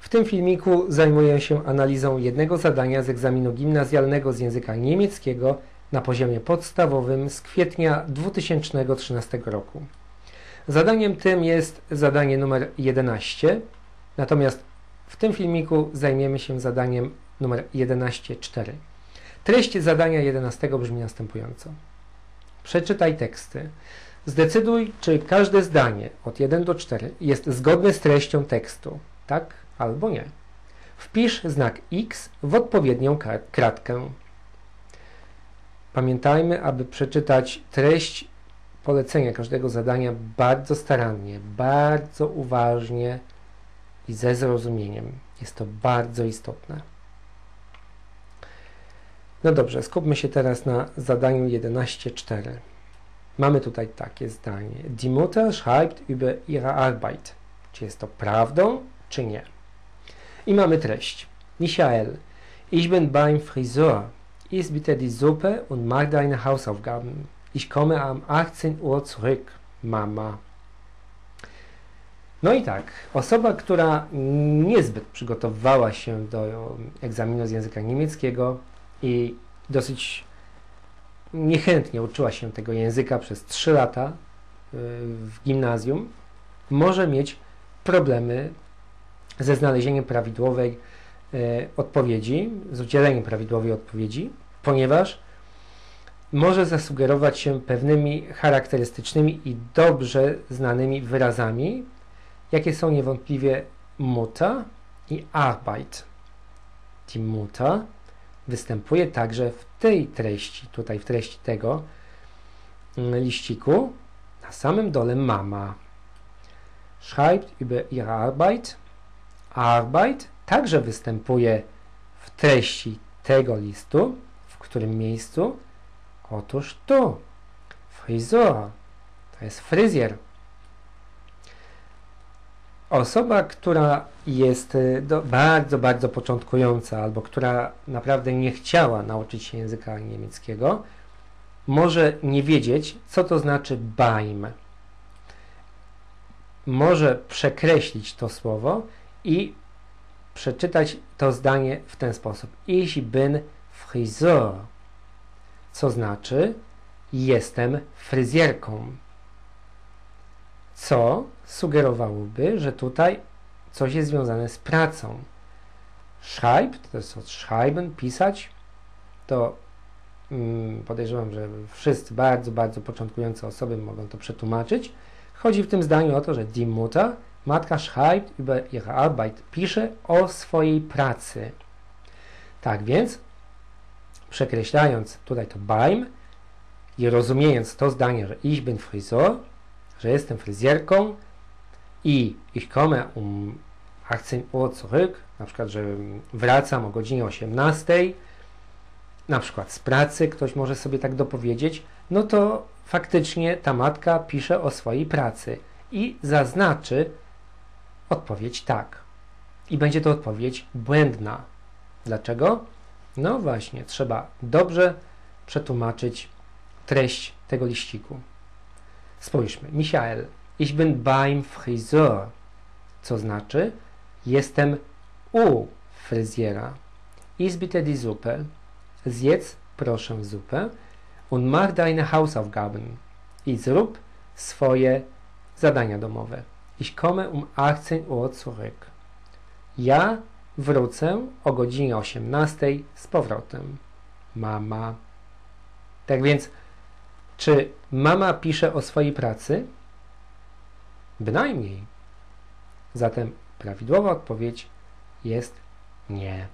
W tym filmiku zajmuję się analizą jednego zadania z egzaminu gimnazjalnego z języka niemieckiego na poziomie podstawowym z kwietnia 2013 roku. Zadaniem tym jest zadanie numer 11, natomiast w tym filmiku zajmiemy się zadaniem numer 11.4. Treść zadania 11 brzmi następująco. Przeczytaj teksty. Zdecyduj, czy każde zdanie od 1 do 4 jest zgodne z treścią tekstu. Tak albo nie. Wpisz znak X w odpowiednią kratkę. Pamiętajmy, aby przeczytać treść polecenia każdego zadania bardzo starannie, bardzo uważnie i ze zrozumieniem. Jest to bardzo istotne. No dobrze, skupmy się teraz na zadaniu 11.4. Mamy tutaj takie zdanie. Die Mutter schreibt über ihre Arbeit. Czy jest to prawdą, czy nie? I mamy treść. Michael, ich bin beim Friseur. Iss bitte die Suppe und mach deine Hausaufgaben. Ich komme am 18 Uhr zurück, Mama. No i tak, osoba, która niezbyt przygotowywała się do egzaminu z języka niemieckiego i dosyć niechętnie uczyła się tego języka przez 3 lata y, w gimnazjum, może mieć problemy ze znalezieniem prawidłowej y, odpowiedzi, z udzieleniem prawidłowej odpowiedzi, ponieważ może zasugerować się pewnymi charakterystycznymi i dobrze znanymi wyrazami, jakie są niewątpliwie Mutter i Arbeit. Die Mutter występuje także w tej treści, tutaj w treści tego mm, liściku, na samym dole mama. Schreibt über ihre Arbeit. Arbeit także występuje w treści tego listu, w którym miejscu? Otóż tu, fryzura, to jest fryzjer. Osoba, która jest y, do, bardzo, bardzo początkująca albo która naprawdę nie chciała nauczyć się języka niemieckiego, może nie wiedzieć, co to znaczy beim. Może przekreślić to słowo i przeczytać to zdanie w ten sposób. Ich bin Friseur. Co znaczy jestem fryzjerką co sugerowałoby, że tutaj coś jest związane z pracą. Schreibt, to jest od schreiben, pisać, to mm, podejrzewam, że wszyscy bardzo, bardzo początkujące osoby mogą to przetłumaczyć. Chodzi w tym zdaniu o to, że die Mutter, matka schreibt über ihre Arbeit, pisze o swojej pracy. Tak więc, przekreślając tutaj to beim i rozumiejąc to zdanie, że ich bin Friseur, że jestem fryzjerką i ich komme um 18 Uhr zurück, na przykład, że wracam o godzinie 18, na przykład z pracy, ktoś może sobie tak dopowiedzieć, no to faktycznie ta matka pisze o swojej pracy i zaznaczy odpowiedź tak. I będzie to odpowiedź błędna. Dlaczego? No właśnie, trzeba dobrze przetłumaczyć treść tego liściku. Spójrzmy. Michael, ich bin beim Friseur. Co znaczy? Jestem u fryzjera. Iss bitte die Suppe. Zjedz proszę zupę. Und mach deine Hausaufgaben. I zrób swoje zadania domowe. Ich komme um 18 Uhr zurück. Ja wrócę o godzinie 18 z powrotem. Mama. Tak więc czy mama pisze o swojej pracy? Bynajmniej. Zatem prawidłowa odpowiedź jest nie.